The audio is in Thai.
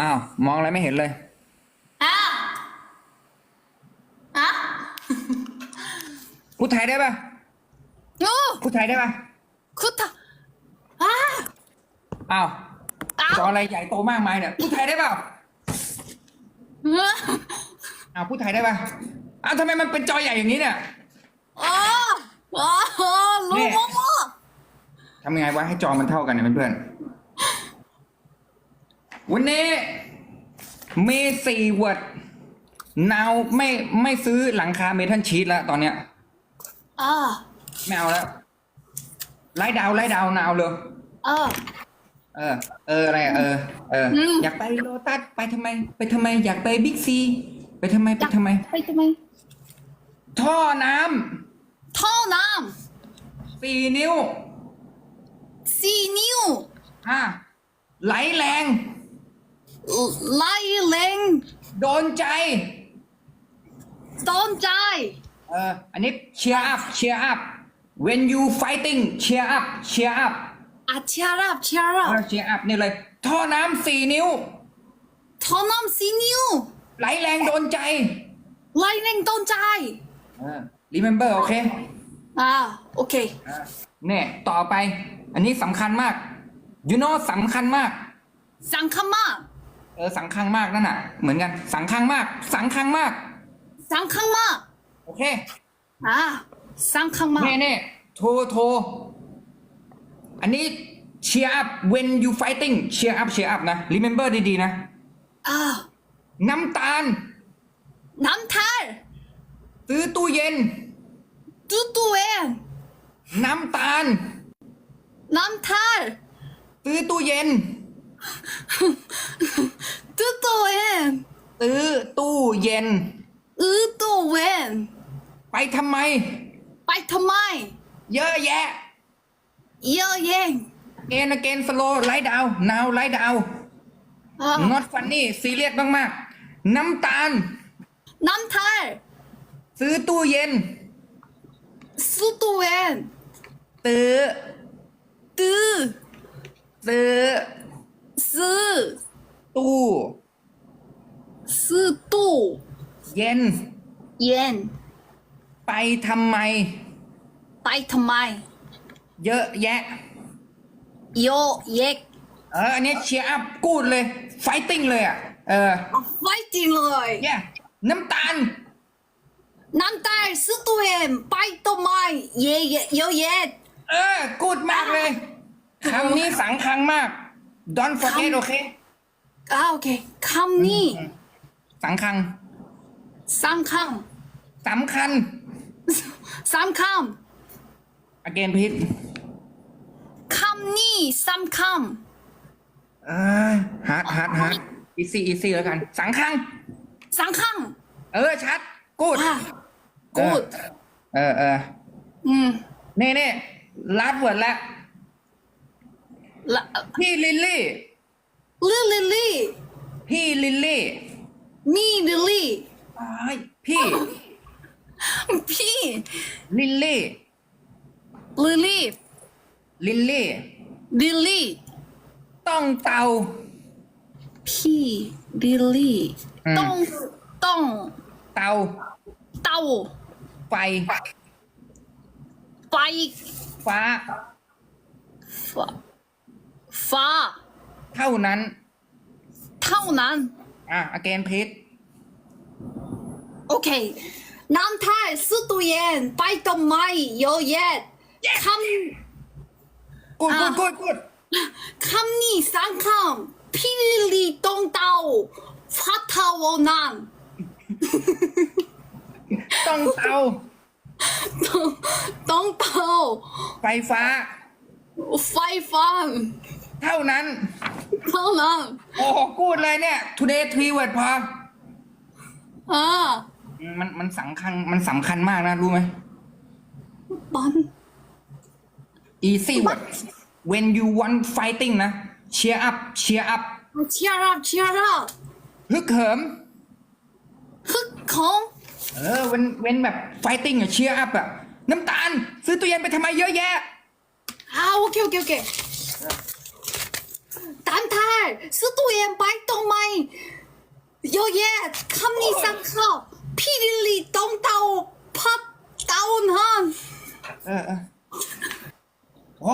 อ้าว มองอะไรไม่เห็นเลยอะอะพูดไทยได้ปะโอ้พูดไทยได้ปะคุตะอะอ้าวอ้าวจออะไรใหญ่โตมากมายเนี่ยพูดไทยได้เปล่าอะอ้าวพูดไทยได้ปะอ้าวทำไมมันเป็นจอใหญ่อย่างนี้เนี่ย อ๋ออ๋อรู้มั้งมั้งทำยังไงวะให้จอมันเท่ากันเนี่ยเพื่อนๆ วันนี้มีสี่เวิร์ดนาวไม่ไม่ซื้อหลังคาเมทัลชีตแล้วตอนเนี้ยอะไม่เอาแล้วไล่ดาวไล่ดาวนาวเลยอะเออ เอออะไรอะเออ เอออืมอยากไปโลตัสไปทำไม ไปทำไม อยากไปบิ๊กซี ไปทำไมไปทำไม ไปทำไม ท่อน้ท่อน้ำสี่นิ้วำสี่นิ้วอะไหลแรง ไล่เล็งโดนใจ ต้นใจ เอออันนี้ cheer up cheer up when you fighting cheer up cheer up อะเชียร์อัพเชียร์เออัพอ cheer up นี่เลย ท่อน้ำสี่นิ้วท่อน้ำสี่นิ้วไหลแรงโดนใจไล่เล็งต้นใจเออ remember โอเคอะโอเค เนี่ยต่อไป อันนี้สำคัญมาก you know สำคัญมาก สังคมาก เออสังคังมากนั่นน่ะ เหมือนกัน สังคังมาก สังคังมาก สังคมากโอเคอะสังคมากเน่เน่โทรโทรอันนี้ cheer up when you fighting cheer up cheer up นะ remember ดีๆนะอะน้ำตาล น้ำทาลซื้อตู้เย็นตู้ตู้เองน้ำตาล น้ำทาลซื้อตู้เย็น ตู้ตู้เองซื้อตู้เย็น อือตู้เวนไปทำไม ไปทำไม เยอะแยะ เยอะแยะ again again slow ไลท์ดาว now ไลท์ดาวอะ not funny ซีเรียสมากๆ น้ำตาล น้ำทาลซื้อตู้เย็นสู้ตู้เวนซื้อตื้อซื้อซื้อ ตู้ซื้อตู้เย็น เย็นไปทำไม ไปทำไมเยอะแยะ โยเยกเอออันนี้เชียร์อัพกูดเลย ไฟติ้งเลยอะ เออไฟจริงเลยแย่น้ำตาล น้ำตาลซื้อตู้เวนไปทำไมเย่เย่เยอะแยะเออ กูดมากเลยคำนี้สังคังมาก don't forget โอเค อ่าโอเคคำนี้สังคังสำคัญสำคัญสำคัญ again พิษคำนี้สำคัญเออฮาร์ดฮาร์ดฮาร์ด easy easy แล้วกัน สังคังสำคัญเออ ชัด กูดอะ good เออเอออืมเน่เน่ลัดเวิร์ดแล้วละพี่ลิลลี่ ลิลลี่ พี่ลิลลี่มีลิลลี่อ้ายพี่พี่ลิลลี่ลิลลี่ลิลลี่ลิลลี่ต้องเตาพี่ลิลลี่อืมต้องต้องเตาเต้าไฟไฟฟ้าฟ้าฟ้า เท่านั้น เท่านั้น อะ again พิษโอเคน้ำทายซื้อตู้เย็นไปทำไมเยอะแยะคำกูดอะกูดกูดกูดคำนี้สำคัญพี่ลิลลี่ต้องเต้าฟ้าเท่านั้นต้องเตาต้องต้องเต้าไฟฟ้า ไฟฟ้า เท่านั้น เท่านั้นโอ้โหกูดเลยเนี่ย today three word พอ อ่ามันมันสำคัญมันสำคัญมากนะ รู้ไหมปัน easy word when you want fighting นะ cheer up cheer up เชียร์อัพเชียร์อัพฮึกเหิม ฮึกของ เออเว้นเว้นแบบ fighting อะ cheer up อะน้ำตาล ซื้อตู้เย็นไปทำไมเยอะแยะ อ่าโอเคโอเคโอเค ซื้อตู้เย็นไปตรงไหมเยอะแยะคำนี้สั่งข้พี่ดิลีต้องเตาพับเาหนฮะ เ